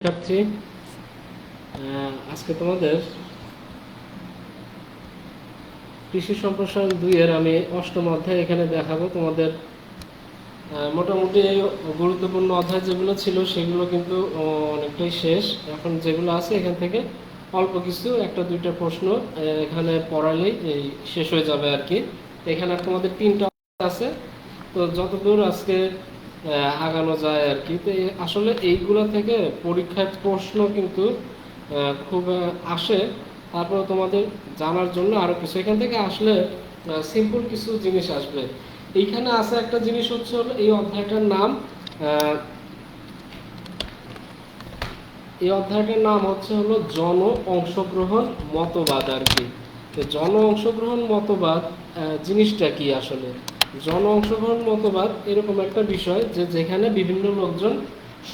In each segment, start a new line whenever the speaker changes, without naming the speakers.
আহ, আজকে তোমাদের কৃষি সম্প্রসারণ দুইয়ের আমি অষ্টম অধ্যায় এখানে দেখাবো। তোমাদের মোটামুটি গুরুত্বপূর্ণ অধ্যায় যেগুলো ছিল সেগুলো কিন্তু অনেকটাই শেষ। এখন যেগুলো আছে এখান থেকে অল্প কিছু একটা দুইটা প্রশ্ন এখানে পড়ালেই এই শেষ হয়ে যাবে আর কি। এখানে তোমাদের তিনটা আছে। তো যতদূর আজকে আগানো যায় আর কি। তো আসলে এইগুলো থেকে পরীক্ষার প্রশ্ন কিন্তু খুব আসে। তারপর তোমাদের জানার জন্য আরও কিছু। এখান থেকে আসলে সিম্পল কিছু জিনিস আসবে। এইখানে আছে একটা জিনিস হচ্ছে হলো এই অধ্যায়টার নাম এই অধ্যায়টার নাম হচ্ছে হলো জন অংশগ্রহণ মতবাদ আর কি। জন অংশগ্রহণ মতবাদ জিনিসটা কি আসলে? জন অংশগ্রহণ মতবাদ এরকম একটা বিষয় যে যেখানে বিভিন্ন লোকজন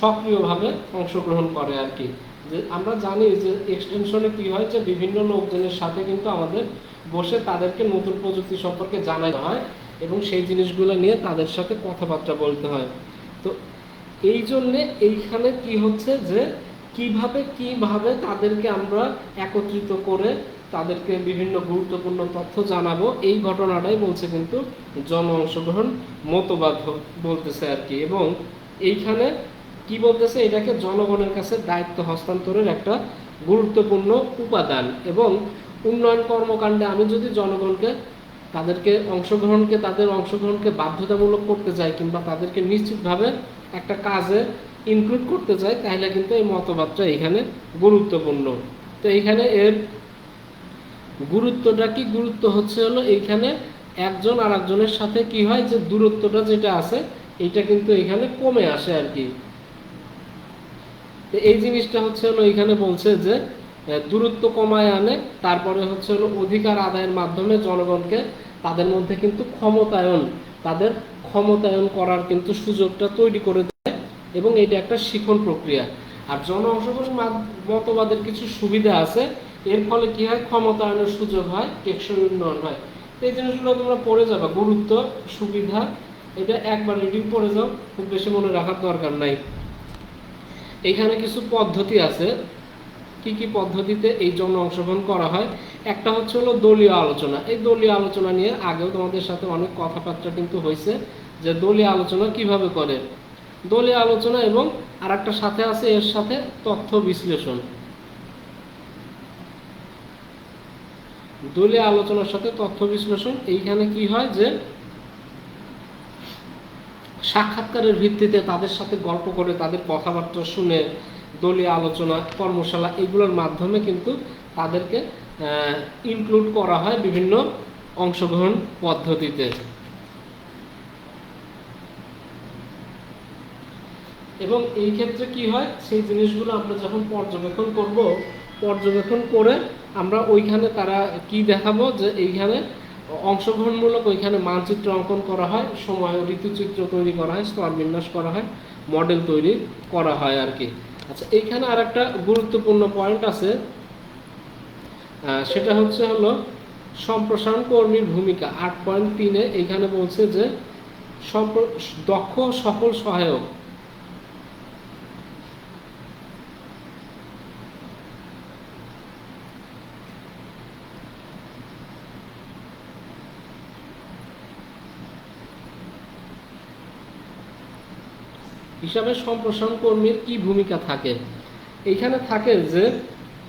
সক্রিয়ভাবে অংশগ্রহণ করে আর কি। যে আমরা জানি যে এক্সটেনশনে কি হয় যে বিভিন্ন লোকজনের সাথে কিন্তু আমাদের বসে তাদেরকে নতুন প্রযুক্তি সম্পর্কে জানাতে হয় এবং সেই জিনিসগুলো নিয়ে তাদের সাথে কথাবার্তা বলতে হয়। তো এই জন্যে এইখানে কি হচ্ছে যে কীভাবে কীভাবে তাদেরকে আমরা একত্রিত করে তাদেরকে বিভিন্ন গুরুত্বপূর্ণ তথ্য জানাব, এই ঘটনাটাই বলছে কিন্তু জন অংশগ্রহণ মতবাদ বলতেছে আর কি। এবং এইখানে কি বলতেছে? এটাকে জনগণের কাছে দায়িত্ব হস্তান্তরের একটা গুরুত্বপূর্ণ উপাদান। এবং উন্নয়ন কর্মকাণ্ডে আমি যদি জনগণকে, তাদেরকে অংশগ্রহণকে, তাদের অংশগ্রহণকে বাধ্যতামূলক করতে চাই কিংবা তাদেরকে নিশ্চিতভাবে একটা কাজে ইনক্লুড করতে চাই তাহলে কিন্তু এই মতবাদটা এখানে গুরুত্বপূর্ণ। তো এইখানে এর গুরুত্বটা কি? গুরুত্ব হচ্ছে হলো এইখানে একজন আর একজনের সাথে কি হয়, যে দূরত্বটা যেটা আছে, এটা কিন্তু এখানে কমে আসে আর কি। এই জিনিসটা হচ্ছে হলো এখানে বলছে যে দূরত্ব কমায় আনে, তারপরে হচ্ছে হলো অধিকার আদায়ের মাধ্যমে জনগণকে তাদের মধ্যে কিন্তু ক্ষমতায়ন, তাদের ক্ষমতায়ন করার কিন্তু সুযোগটা তৈরি করে দেয়। এবং এটা একটা শিখন প্রক্রিয়া। আর জন অংশগ্রহণ মতবাদের কিছু সুবিধা আছে। এর ফলে কি হয়? ক্ষমতায়নের সুযোগ হয়, টেকসই উন্নয়ন হয়। এই জিনিসগুলো তোমরা পড়ে যাবে। গুরুত্ব, সুবিধা, এটা একবার রিডিং পড়ে যাও। খুব বেশি মনে রাখার দরকার নাই। এখানে কিছু পদ্ধতি আছে। কি কি পদ্ধতিতে এই জন্য অংশগ্রহণ করা হয়? একটা হচ্ছে হলো দলীয় আলোচনা। এই দলীয় আলোচনা নিয়ে আগেও তোমাদের সাথে অনেক কথাবার্তা কিন্তু হয়েছে যে দলীয় আলোচনা কীভাবে করে? দলীয় আলোচনা এবং আর একটা সাথে আছে, এর সাথে তথ্য বিশ্লেষণ। দলীয় আলোচনার সাথে তথ্য বিশ্লেষণ, এইখানে কি হয় যে সাক্ষাৎকারের ভিত্তিতে তাদের সাথে গল্প করে, তাদের কথাবার্তা শুনে, দলীয় আলোচনা, কর্মশালা এগুলোর মাধ্যমে কিন্তু তাদেরকে ইনক্লুড করা হয় বিভিন্ন অংশগ্রহণ পদ্ধতিতে। এবং এই ক্ষেত্রে কি হয়? সেই জিনিসগুলো আমরা যখন পর্যবেক্ষণ করব, পর্যবেক্ষণ করে আমরা ওইখানে তারা কি দেখাবো? যে এইখানে অংশগ্রহণমূলক ওইখানে মানচিত্র অঙ্কন করা হয়, সময় ঋতুচিত্র তৈরি করা হয়, স্তর বিন্যাস করা হয়, মডেল তৈরি করা হয় আর কি। আচ্ছা এইখানে আর একটা গুরুত্বপূর্ণ পয়েন্ট আছে। সেটা হচ্ছে হলো সম্প্রসারণ কর্মীর ভূমিকা। আট পয়েন্ট তিনে এইখানে বলছে যে দক্ষ সফল সহায়ক হিসাবে সম্প্রসারণ কর্মীর কি ভূমিকা থাকে? এইখানে থাকে যে,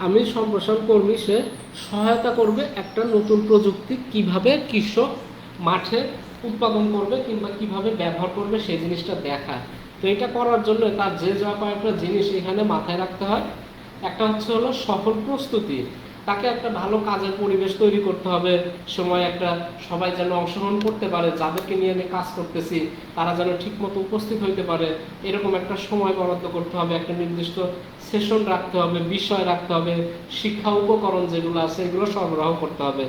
আমি সম্প্রসারণ কর্মী, সে সহায়তা করবে একটা নতুন প্রযুক্তি, কীভাবে কৃষক মাঠে উৎপাদন করবে কিংবা কীভাবে ব্যবহার করবে সেই জিনিসটা দেখা তো এটা করার জন্য তার যে যা কয়েকটা জিনিস এখানে মাথায় রাখতে হয়। একটা হচ্ছে হলো সফল প্রস্তুতি। তাকে একটা ভালো কাজের পরিবেশ তৈরি করতে হবে, সময় একটা সবাই যেন অংশগ্রহণ করতে পারে, যাদেরকে নিয়ে আমি কাজ করতেছি, তারা যেন ঠিকমতো উপস্থিত হইতে পারে, এরকম একটা সময় বরাদ্দ করতে হবে, একটা নির্দিষ্ট সেশন রাখতে হবে, বিষয় রাখতে হবে, শিক্ষা উপকরণ যেগুলো আছে এগুলো সরবরাহ করতে হবে।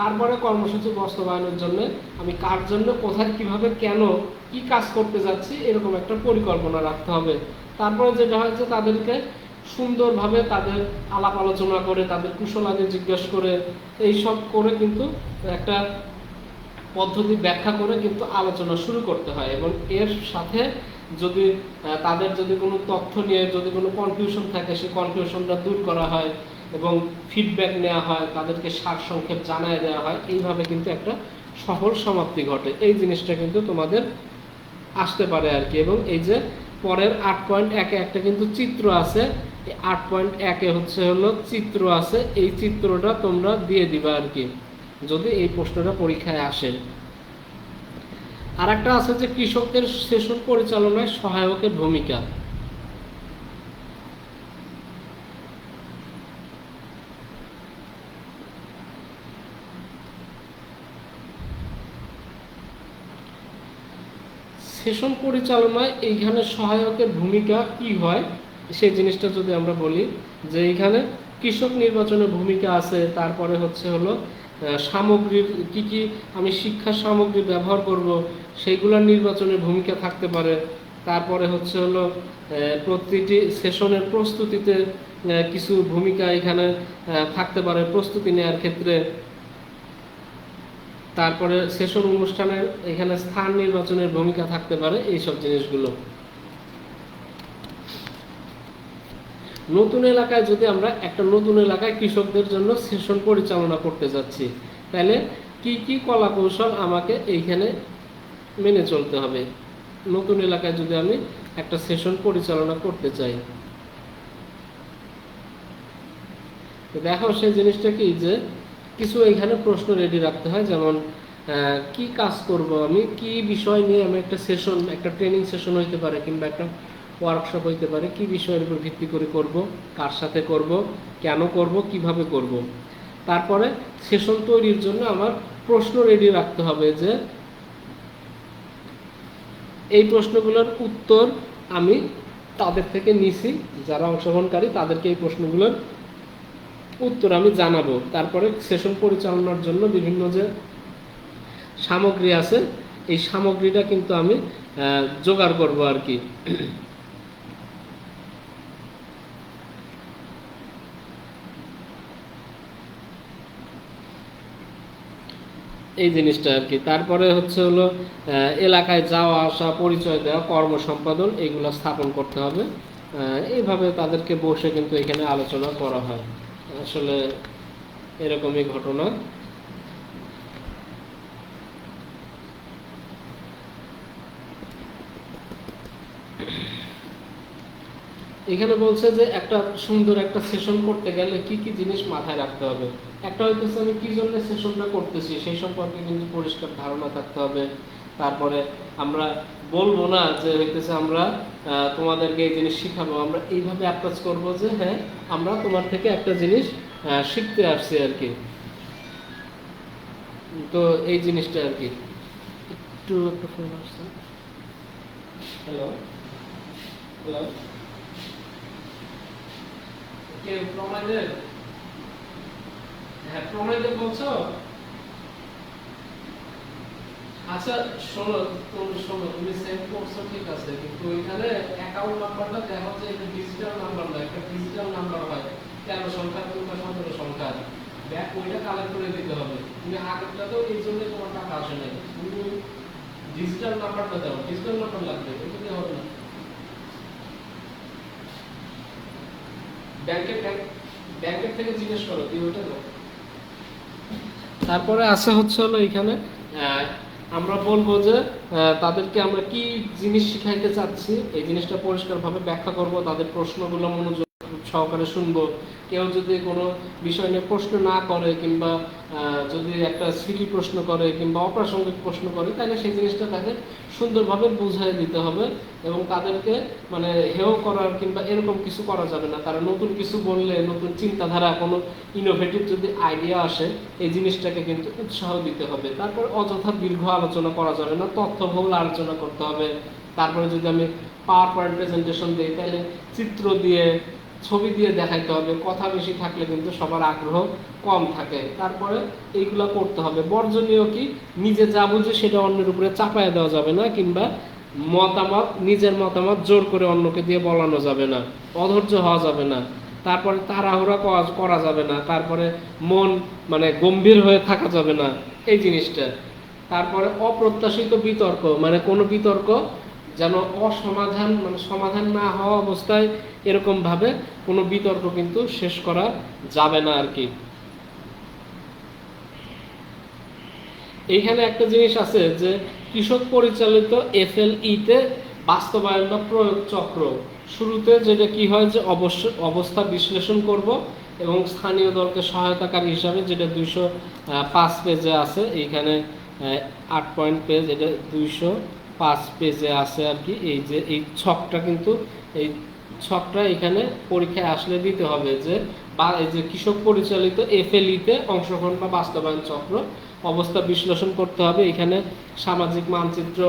তারপরে কর্মসূচি বাস্তবায়নের জন্য আমি কার জন্য, কোথায়, কীভাবে, কেন, কি কাজ করতে যাচ্ছি, এরকম একটা পরিকল্পনা রাখতে হবে। তারপরে যেটা হয় যে তাদেরকে সুন্দরভাবে তাদের আলাপ আলোচনা করে, তাদের কুশলাদি জিজ্ঞেস করে এই সব করে কিন্তু একটা পদ্ধতি ব্যাখ্যা করে কিন্তু আলোচনা শুরু করতে হয় এবং এর সাথে যদি তাদের যদি কোনো তথ্য নিয়ে যদি কোনো কনফিউশন থাকে, সেই কনফিউশনটা দূর করা হয় এবং ফিডব্যাক নেওয়া হয়, তাদেরকে সারসংক্ষেপ জানায় দেওয়া হয়, এইভাবে কিন্তু একটা সফল সমাপ্তি ঘটে। এই জিনিসটা কিন্তু তোমাদের আসতে পারে আর কি। এবং এই যে পরের আট পয়েন্ট একে একটা কিন্তু চিত্র আছে আট পয়েন্ট একে হচ্ছে হলো চিত্র আছে। এই চিত্রটা তোমরা দিয়ে দিবা আর কি, যদি এই প্রশ্নটা পরীক্ষায় আসে। আর একটা আছে যে কৃষকদের সেশন পরিচালনায় সহায়কের ভূমিকা। সেশন পরিচালনায় এইখানে সহায়কের ভূমিকা কি হয়? সেই জিনিসটা যদি আমরা বলি, যে এইখানে কৃষক নির্বাচনের ভূমিকা আছে, তারপরে হচ্ছে হলো সামগ্রীর কি কি আমি শিক্ষা সামগ্রী ব্যবহার করব, সেইগুলোর নির্বাচনের ভূমিকা থাকতে পারে। তারপরে হচ্ছে হলো প্রতিটি সেশনের প্রস্তুতিতে কিছু ভূমিকা এখানে থাকতে পারে প্রস্তুতি নেওয়ার ক্ষেত্রে। তারপরে সেশন অনুষ্ঠানের এখানে স্থান নির্বাচনের ভূমিকা থাকতে পারে, এইসব জিনিসগুলো। নতুন এলাকায় যদি আমরা একটা নতুন এলাকায় কৃষকদের জন্য সেশন পরিচালনা করতে যাচ্ছি, তাহলে কি কি কলা কৌশল আমাকে এইখানে মেনে চলতে হবে? নতুন এলাকায় যদি আমি একটা সেশন পরিচালনা করতে চাই। দেখো সেই জিনিসটা কি যে, কিছু এখানে প্রশ্ন রেডি রাখতে হয়, যেমন কি কাজ করব আমি? কি বিষয় নিয়ে আমি একটা সেশন একটা ট্রেনিং সেশন হইতে পারে কিংবা একটা ওয়ার্কশপ হইতে পারে, কি বিষয়ের উপর ভিত্তি করে করব, কার সাথে করব, কেন করব, কীভাবে করব। তারপরে সেশন তৈরির জন্য আমার প্রশ্ন রেডি রাখতে হবে যে, এই প্রশ্নগুলোর উত্তর আমি তাদের থেকে নিছি, যারা অংশগ্রহণকারী তাদেরকে এই প্রশ্নগুলোর উত্তর আমি জানাব। তারপরে সেশন পরিচালনার জন্য বিভিন্ন যে সামগ্রী আছে, এই সামগ্রীটা কিন্তু আমি জোগাড় করব আর কি। এই জিনিসটা আর কি। তারপরে হচ্ছে হলো এলাকায় যাওয়া আসা, পরিচয় দেওয়া, কর্ম সম্পাদন এগুলো স্থাপন করতে হবে। এইভাবে তাদেরকে বসে কিন্তু এখানে আলোচনা করা হয়। আসলে এরকমই ঘটনা। এখানে বলছে যে একটা সুন্দর একটা সেশন করতে গেলে কি কি জিনিস মাথায় রাখতে হবে? একটা হইতেছে আমি কি জন্য সেশনটা করতেছি? সেই সম্পর্কে কিন্তু পরিষ্কার ধারণা থাকতে হবে। তারপরে আমরা বলব না যে হইতেছে আমরা তোমাদেরকে এই জিনিস শিখাবো। আমরা এইভাবে অ্যাপ্রোচ করব যে হ্যাঁ আমরা তোমার থেকে একটা জিনিস শিখতে আসছি আর কি। তো এই জিনিসটা আর কি। একটু একটা ফোন আসছে। হ্যালো হ্যালো কে প্রমাণের হ্যাঁ বলছো? আচ্ছা শোনো, তুমি শোনো, তুমি ঠিক আছে, কিন্তু এখানে অ্যাকাউন্ট নাম্বারটা হচ্ছে এটা ডিজিটাল নাম্বার না, একটা ডিজিটাল নাম্বার হয়। সংখ্যা সংখ্যা ব্যাক ওইটা কালেক্ট করে দিতে হবে। তুমি আগেরটা তো এই জন্য তোমার টাকা আসে তুমি ডিজিটাল নাম্বারটা দাও ডিজিটাল নাম্বার লাগবে এটা হবে না। ব্যাংকের ব্যাংক- ব্যাংকের থেকে জিজ্ঞেস করো তুই ওইটা তারপরে আছে হচ্ছে হলো এখানে আহ, আমরা বলব যে তাদেরকে আমরা কি জিনিস শিখাইতে চাচ্ছি এই জিনিসটা পরিষ্কারভাবে ব্যাখ্যা করব তাদের প্রশ্নগুলো মনোযোগ সহকারে শুনব। কেউ যদি কোনো বিষয় নিয়ে প্রশ্ন না করে কিংবা যদি একটা সিলি প্রশ্ন করে কিংবা অপ্রাসঙ্গিক প্রশ্ন করে, তাহলে সেই জিনিসটা তাকে সুন্দরভাবে বুঝিয়ে দিতে হবে এবং তাদেরকে মানে হেয় করার কিংবা এরকম কিছু করা যাবে না। তারা নতুন কিছু বললে, নতুন চিন্তাধারা, কোনো ইনোভেটিভ যদি আইডিয়া আসে, এই জিনিসটাকে কিন্তু উৎসাহ দিতে হবে। তারপর অযথা দীর্ঘ আলোচনা করা যাবে না তথ্যবহুল আলোচনা করতে হবে। তারপরে যদি আমি পাওয়ার পয়েন্ট প্রেজেন্টেশন দিই, তাহলে চিত্র দিয়ে ছবি দিয়ে দেখাইতে হবে, কথা বেশি থাকলে কিন্তু সবার আগ্রহ কম থাকে। তারপরে এইগুলা করতে হবে। বর্জনীয় কি? নিজে যা বুঝে সেটা অন্যের উপরে চাপায় দেওয়া যাবে না, কিংবা মতামত, নিজের মতামত জোর করে অন্যকে দিয়ে বলানো যাবে না, অধৈর্য হওয়া যাবে না। তারপরে তাড়াহুড়া করা- করা যাবে না। তারপরে মন মানে গম্ভীর হয়ে থাকা যাবে না, এই জিনিসটা। তারপরে অপ্রত্যাশিত বিতর্ক মানে কোনো বিতর্ক যেন অসমাধান মানে সমাধান না হওয়া অবস্থায় এরকমভাবে কোনো বিতর্ক কিন্তু শেষ করা যাবে না আর কি এইখানে একটা জিনিস আছে যে কৃষক পরিচালিত এফএলইতে বাস্তবায়ন বা প্রয়োগ চক্র। শুরুতে যেটা কি হয় যে অবশ্য অবস্থা বিশ্লেষণ করব এবং স্থানীয় দলকে সহায়তাকারী হিসাবে যেটা দুইশো পাঁচ পেজে আছে, এইখানে আট পয়েন্ট পেজ এটা দুইশো পাঁচ পেজে আছে আর কি, এই যে এই ছকটা কিন্তু এই ছকটা এখানে পরীক্ষায় আসলে দিতে হবে যে বা এই যে কৃষক পরিচালিত এফএলইতে অংশগ্রহণ বা বাস্তবায়ন চক্র অবস্থা বিশ্লেষণ করতে হবে। এখানে সামাজিক মানচিত্র,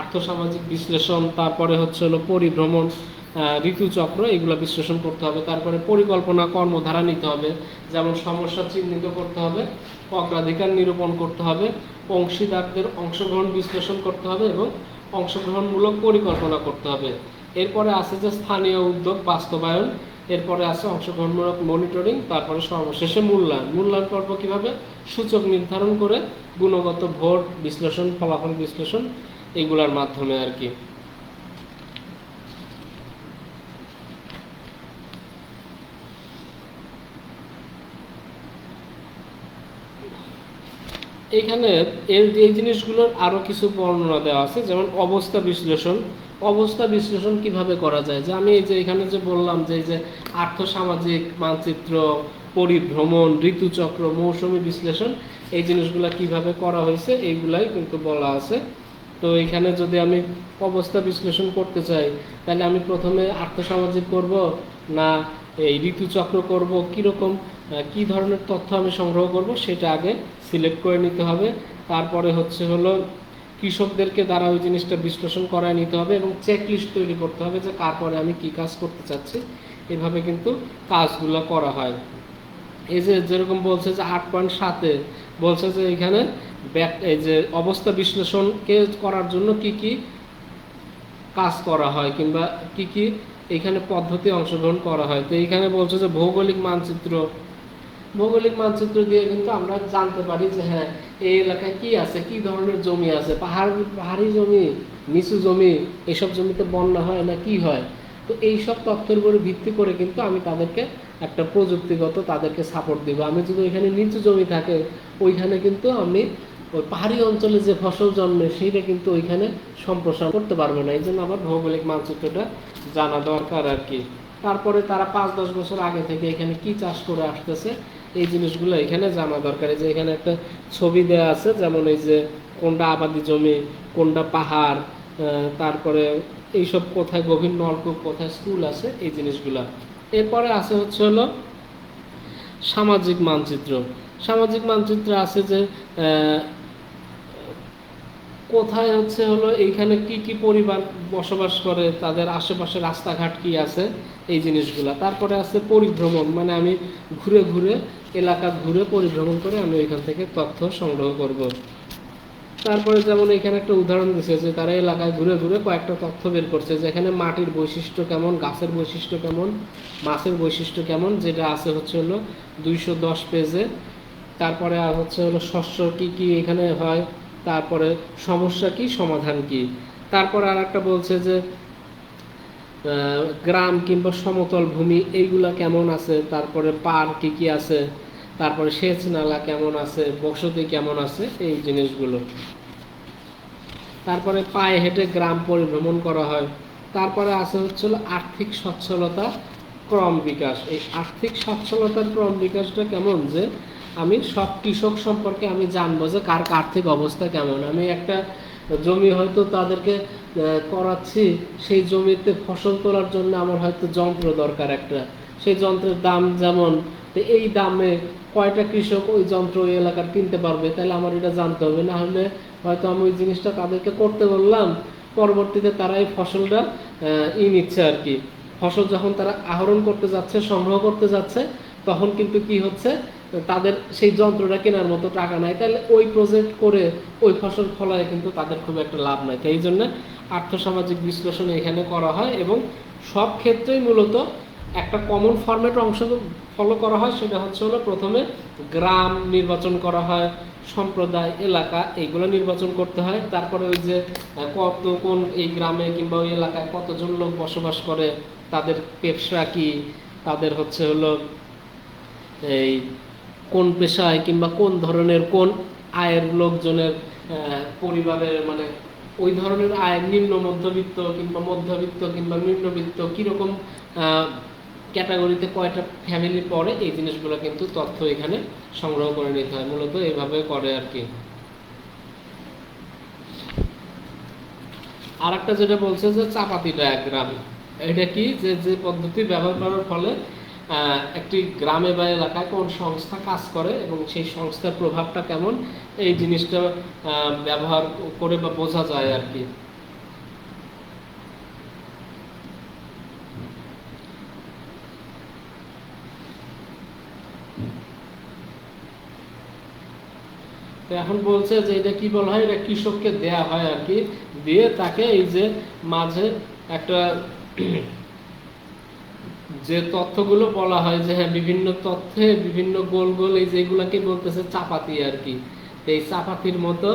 আর্থসামাজিক বিশ্লেষণ, তারপরে হচ্ছে হলো পরিভ্রমণ ঋতুচক্র এগুলো বিশ্লেষণ করতে হবে। তারপরে পরিকল্পনা কর্মধারা নিতে হবে। যেমন সমস্যা চিহ্নিত করতে হবে। অগ্রাধিকার নিরূপণ করতে হবে, অংশীদারদের অংশগ্রহণ বিশ্লেষণ করতে হবে এবং অংশগ্রহণমূলক পরিকল্পনা করতে হবে। এরপরে আছে যে স্থানীয় উদ্যোগ বাস্তবায়ন, এরপরে আছে অংশগ্রহণমূলক মনিটরিং, তারপরে সর্বশেষে মূল্যায়ন। মূল্যায়ন করব কীভাবে? সূচক নির্ধারণ করে, গুণগত ভোট বিশ্লেষণ, ফলাফল বিশ্লেষণ, এগুলার মাধ্যমে আর কি। এখানে এর এই জিনিসগুলোর আরও কিছু বর্ণনা দেওয়া আছে, যেমন অবস্থা বিশ্লেষণ। অবস্থা বিশ্লেষণ কীভাবে করা যায়? যে আমি এই যে এখানে যে বললাম যে এই যে আর্থসামাজিক মানচিত্র, পরিভ্রমণ, ঋতুচক্র, মৌসুমী বিশ্লেষণ, এই জিনিসগুলা কীভাবে করা হয়েছে, এইগুলাই কিন্তু বলা আছে। তো এখানে যদি আমি অবস্থা বিশ্লেষণ করতে চাই, তাহলে আমি প্রথমে আর্থসামাজিক করব না এই ঋতুচক্র করব? কীরকম কি ধরনের তথ্য আমি সংগ্রহ করব? সেটা আগে সিলেক্ট করে নিতে হবে। তারপরে হচ্ছে হলো কৃষকদেরকে দ্বারা ওই জিনিসটা বিশ্লেষণ করায় নিতে হবে এবং চেক লিস্ট তৈরি করতে হবে যে কার পরে আমি কি কাজ করতে চাচ্ছি। এভাবে কিন্তু কাজগুলো করা হয়। এই যে যেরকম বলছে যে আট পয়েন্ট সাতে বলছে যে এখানে এই যে অবস্থা বিশ্লেষণকে করার জন্য কি কি কাজ করা হয় কিংবা কি কি এখানে পদ্ধতি অংশগ্রহণ করা হয়। তো এইখানে বলছে যে ভৌগোলিক মানচিত্র ভৌগোলিক মানচিত্র দিয়ে কিন্তু আমরা জানতে পারি যে হ্যাঁ এই এলাকায় কি আছে? কি ধরনের জমি আছে? পাহাড়, পাহাড়ি জমি, নিচু জমি, এসব জমিতে বন্যা হয় না কি হয়? তো এই সব তথ্যের উপরে ভিত্তি করে কিন্তু আমি তাদেরকে একটা প্রযুক্তিগত তাদেরকে সাপোর্ট দিব। আমি যদি ওইখানে নিচু জমি থাকে, ওইখানে কিন্তু আমি ওই পাহাড়ি অঞ্চলে যে ফসল জন্মে, সেইটা কিন্তু ওইখানে সম্প্রসারণ করতে পারব না। এই জন্য আমার ভৌগোলিক মানচিত্রটা জানা দরকার আর কি। তারপরে তারা পাঁচ দশ বছর আগে থেকে এখানে কি চাষ করে আসতেছে এই জিনিসগুলো এখানে জানা দরকার। যে এখানে একটা ছবি দেওয়া আছে, যেমন এই যে কোনটা আবাদি জমি, কোনটা পাহাড় তারপরে এইসব কোথায় গভীর নলকূপ, কোথায় স্কুল আছে, এই জিনিসগুলা। এরপরে আছে হচ্ছে হলো সামাজিক মানচিত্র। সামাজিক মানচিত্র আছে যে কোথায় হচ্ছে হলো এইখানে কি কি পরিবার বসবাস করে, তাদের আশেপাশে রাস্তাঘাট কি আছে, এই জিনিসগুলা। তারপরে আছে পরিভ্রমণ মানে আমি ঘুরে ঘুরে এলাকা ঘুরে পরিভ্রমণ করে আমি ওইখান থেকে তথ্য সংগ্রহ করব। তারপরে যেমন এখানে একটা উদাহরণ দিচ্ছে যে তারা এলাকায় ঘুরে ঘুরে কয়েকটা তথ্য বের করছে যে এখানে মাটির বৈশিষ্ট্য কেমন, গাছের বৈশিষ্ট্য কেমন, মাছের বৈশিষ্ট্য কেমন, যেটা আছে হচ্ছে হলো দুইশো দশ পেজে। তারপরে হচ্ছে হলো শস্য কি কি এখানে হয়, তারপরে সমস্যা কি, সমাধান কি। তারপরে আর একটা বলছে যে গ্রাম কিংবা সমতল ভূমি, এইগুলা কেমন আছে? তারপরে পার কি কি আছে? তারপরে সেচ নালা কেমন আছে? বসতি কেমন আছে? এই জিনিসগুলো। তারপরে পায়ে হেঁটে গ্রাম পরিভ্রমণ করা হয়। তারপরে আছে হচ্ছে হলো আর্থিক সচ্ছলতা, ক্রম বিকাশ। এই আর্থিক সচ্ছলতার ক্রম বিকাশটা কেমন যে, আমি সব কৃষক সম্পর্কে আমি জানব যে কার আর্থিক অবস্থা কেমন। আমি একটা জমি হয়তো তাদেরকে করাচ্ছি, সেই জমিতে ফসল তোলার জন্য আমার হয়তো যন্ত্র দরকার একটা। সেই যন্ত্রের দাম যেমন এই দামে কয়টা কৃষক ওই যন্ত্র ওই এলাকার কিনতে পারবে? তাহলে আমার এটা জানতে হবে। না হলে হয়তো আমি ওই জিনিসটা তাদেরকে করতে বললাম, পরবর্তীতে তারা এই ফসলটা ই নিচ্ছে আর কি। ফসল যখন তারা আহরণ করতে যাচ্ছে, সংগ্রহ করতে যাচ্ছে, তখন কিন্তু কি হচ্ছে? তাদের সেই যন্ত্রটা কেনার মতো টাকা নাই। তাহলে ওই প্রজেক্ট করে ওই ফসল ফলায় কিন্তু তাদের খুব একটা লাভ নাই। তাই জন্য আর্থসামাজিক বিশ্লেষণ এখানে করা হয় এবং সব ক্ষেত্রেই মূলত একটা কমন ফরম্যাট অংশ ফলো করা হয়, সেটা হচ্ছে হলো প্রথমে গ্রাম নির্বাচন করা হয়, সম্প্রদায়, এলাকা এইগুলো নির্বাচন করতে হয়। তারপরে ওই যে কত কোন এই গ্রামে কিংবা ওই এলাকায় কতজন লোক বসবাস করে, তাদের পেশা কি? তাদের হচ্ছে হলো এই কোন পেশায় কিংবা কোন ধরনের, কোন আয়ের লোকজনের পরিবারের মানে ওই ধরনের আয় নিম্ন, মধ্যবিত্ত কিংবা মধ্যবিত্ত কিংবা নিম্নবিত্ত কীরকম ক্যাটাগরিতে কয়টা ফ্যামিলি পড়ে, এই জিনিসগুলো কিন্তু তথ্য এখানে সংগ্রহ করে নিতে হয়। মূলত এইভাবে করে আর কি। আর একটা যেটা বলছে যে চাপাতি ডায়াগ্রাম এটা কি? যে যে পদ্ধতি ব্যবহার করার ফলে একটি গ্রামে বা এলাকায় কোন সংস্থা কাজ করে এবং সেই সংস্থার প্রভাবটা কেমন? এই জিনিসটা ব্যবহার করে বা বোঝা যায় আর কি। তো এখন বলছে যে এটা কি বলা হয়? এটা কৃষককে দেয়া হয় আর কি। দিয়ে তাকে এই যে মাঝে একটা যে তথ্যগুলো বলা হয় যে হ্যাঁ বিভিন্ন তথ্যে বিভিন্ন গোল গোল এই যেগুলাকে বলতেছে চাপাতি আর কি। এই চাপাতির মতো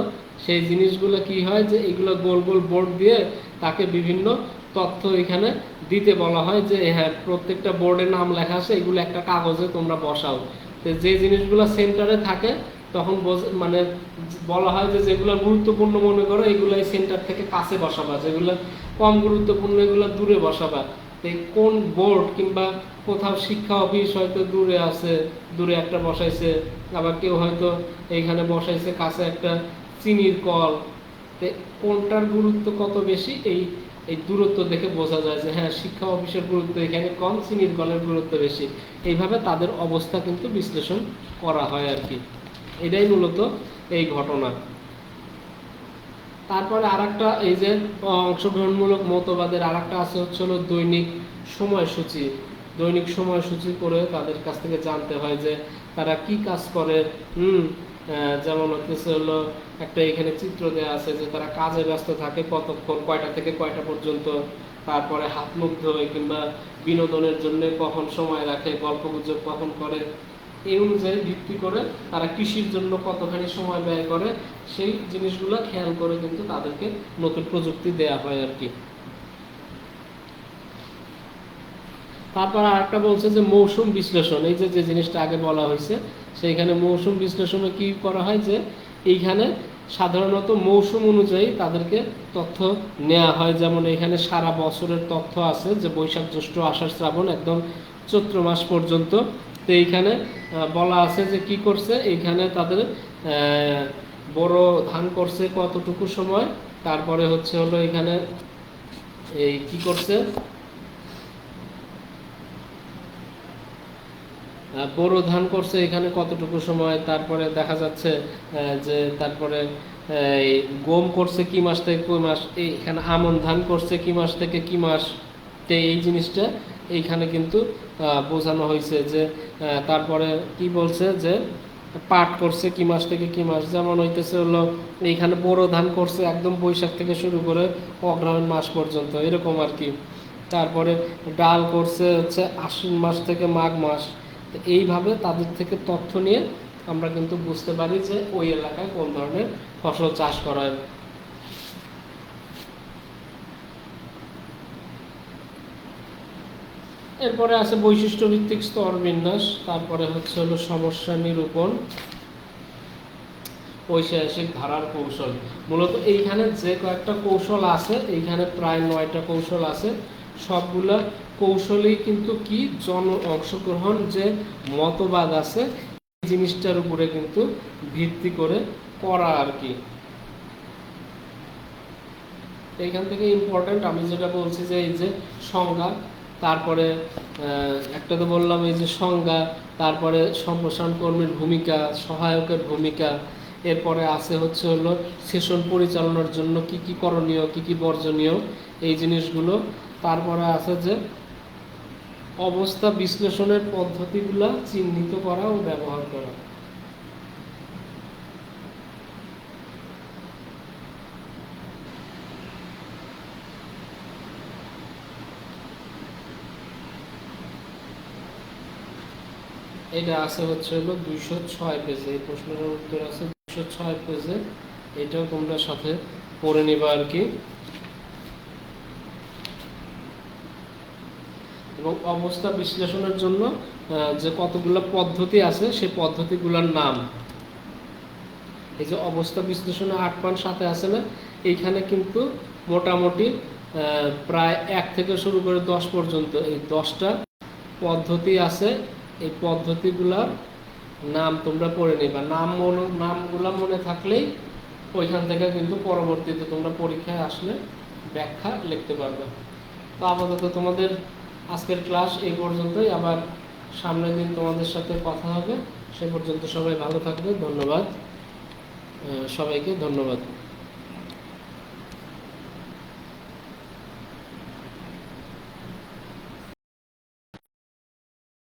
সেই জিনিসগুলো কি হয় যে এগুলো গোল গোল বোর্ড দিয়ে তাকে বিভিন্ন তথ্য এখানে দিতে বলা হয় যে হ্যাঁ প্রত্যেকটা বোর্ডে নাম লেখা আছে, এগুলো একটা কাগজে তোমরা বসাও। তো যে জিনিসগুলো সেন্টারে থাকে, তখন মানে বলা হয় যে যেগুলো গুরুত্বপূর্ণ মনে করো, এগুলো সেন্টার থেকে কাছে বসাবা, যেগুলো কম গুরুত্বপূর্ণ, এগুলো দূরে বসাবা। কোন বোর্ড কিংবা কোথাও শিক্ষা অফিস হয়তো দূরে আছে, দূরে একটা বসাইছে, আবার কেউ হয়তো এইখানে বসাইছে, কাছে একটা চিনির কল। কোনটার গুরুত্ব কত বেশি? এই এই দূরত্ব দেখে বোঝা যায় যে হ্যাঁ শিক্ষা অফিসের গুরুত্ব, এখানে কম, চিনির কলের গুরুত্ব বেশি। এইভাবে তাদের অবস্থা কিন্তু বিশ্লেষণ করা হয় আর কি। এটাই মূলত এই ঘটনা। তারপরে আরেকটা, এই যে অংশগ্রহণমূলক মতবাদের আরেকটা আছে, হচ্ছে হলো দৈনিক সময়সূচি। দৈনিক সময়সূচি করে তাদের কাছ থেকে জানতে হয় যে তারা কি কাজ করে, হুম যেমন হচ্ছে হলো একটা এখানে চিত্র দেওয়া আছে যে তারা কাজে ব্যস্ত থাকে কতক্ষণ, কয়টা থেকে কয়টা পর্যন্ত, তারপরে হাত মুখ ধোয় কিংবা বিনোদনের জন্য কখন সময় রাখে গল্প গুজব কখন করে এই অনুযায়ী ভিত্তি করে তারা কৃষির জন্য কতখানি সময় ব্যয় করে, সেই জিনিসগুলো খেয়াল করে কিন্তু তাদেরকে নতুন প্রযুক্তি দেয়া হয় আর কি। তারপর আরেকটা বলছে যে মৌসুম বিশ্লেষণ, এই যে যে জিনিসটা আগে বলা হয়েছে, সেইখানে মৌসুম বিশ্লেষণে কি করা হয় যে, এইখানে সাধারণত মৌসুম অনুযায়ী তাদেরকে তথ্য নেওয়া হয়। যেমন এখানে সারা বছরের তথ্য আছে যে বৈশাখ জ্যৈষ্ঠ আষাঢ় শ্রাবণ একদম চৈত্র মাস পর্যন্ত তো এইখানে বলা আছে যে কি করছে, এইখানে তাদের বড় ধান করছে কতটুকু সময়, তারপরে হচ্ছে হলো এখানে এই কি করছে বোরো ধান করছে এখানে কতটুকু সময়, তারপরে দেখা যাচ্ছে যে তারপরে গম করছে কি মাস থেকে কি মাস, এই এখানে আমন ধান করছে কি মাস থেকে, কি মাস এই জিনিসটা এইখানে কিন্তু বোঝানো হয়েছে যে তারপরে কি বলছে যে, পাট করছে কি মাস থেকে কি মাস, যেমন হইতেছে হলো, এইখানে বোরো ধান করছে একদম বৈশাখ থেকে শুরু করে অগ্রহায়ণ মাস পর্যন্ত, এরকম আর কি। তারপরে ডাল করছে হচ্ছে আশ্বিন মাস থেকে মাঘ মাস। তো এইভাবে তাদের থেকে তথ্য নিয়ে আমরা কিন্তু বুঝতে পারি যে ওই এলাকায় কোন ধরনের ফসল চাষ করা হয়। এরপরে আছে বৈশিষ্ট্য ভিত্তিক স্তর বিন্যাস, তারপরে হচ্ছে হলো সমস্যা নিরূপণ ঐতিহাসিক ধারার কৌশল। মূলত এইখানে যে কয়েকটা কৌশল আছে, এইখানে প্রায় নয়টা কৌশল আছে, সবগুলা কৌশলেই কিন্তু কি জন অংশগ্রহণ যে মতবাদ আছে, এই জিনিসটার উপরে কিন্তু ভিত্তি করে করা আর কি। এইখান থেকে ইম্পর্টেন্ট আমি যেটা বলছি যে এই যে সংজ্ঞা তারপরে একটা তো বললাম এই যে সংজ্ঞা, তারপরে সম্প্রসারণ কর্মীর ভূমিকা, সহায়কের ভূমিকা, এরপরে আছে হচ্ছে হলো সেশন পরিচালনার জন্য কি কি করণীয়, কি কি বর্জনীয়, এই জিনিসগুলো। তারপরে আছে যে অবস্থা বিশ্লেষণের পদ্ধতিগুলো চিহ্নিত করা ও ব্যবহার করা। এটা আছে হচ্ছে হলো দুইশো ছয় পেজে। এই প্রশ্নের উত্তর আছে একশো ছয় পেজে। এটাও তোমরা সাথে পড়ে নিবা আর কি। এবং অবস্থা বিশ্লেষণের জন্য যে কতগুলো পদ্ধতি আছে, সেই পদ্ধতিগুলোর নাম। এই যে অবস্থা বিশ্লেষণে আট পান সাথে আছে না, এইখানে কিন্তু মোটামুটি প্রায় এক থেকে শুরু করে দশ পর্যন্ত এই দশটা পদ্ধতি আছে। এই পদ্ধতিগুলার নাম তোমরা পড়ে নিবা। নাম মনে, নামগুলা মনে থাকলেই ওইখান থেকে কিন্তু পরবর্তীতে তোমরা পরীক্ষায় আসলে ব্যাখ্যা লিখতে পারবে। তো আপাতত তোমাদের আজকের ক্লাস এই পর্যন্তই। আবার সামনের দিন তোমাদের সাথে কথা হবে। সে পর্যন্ত সবাই ভালো থাকবে। ধন্যবাদ। সবাইকে ধন্যবাদ।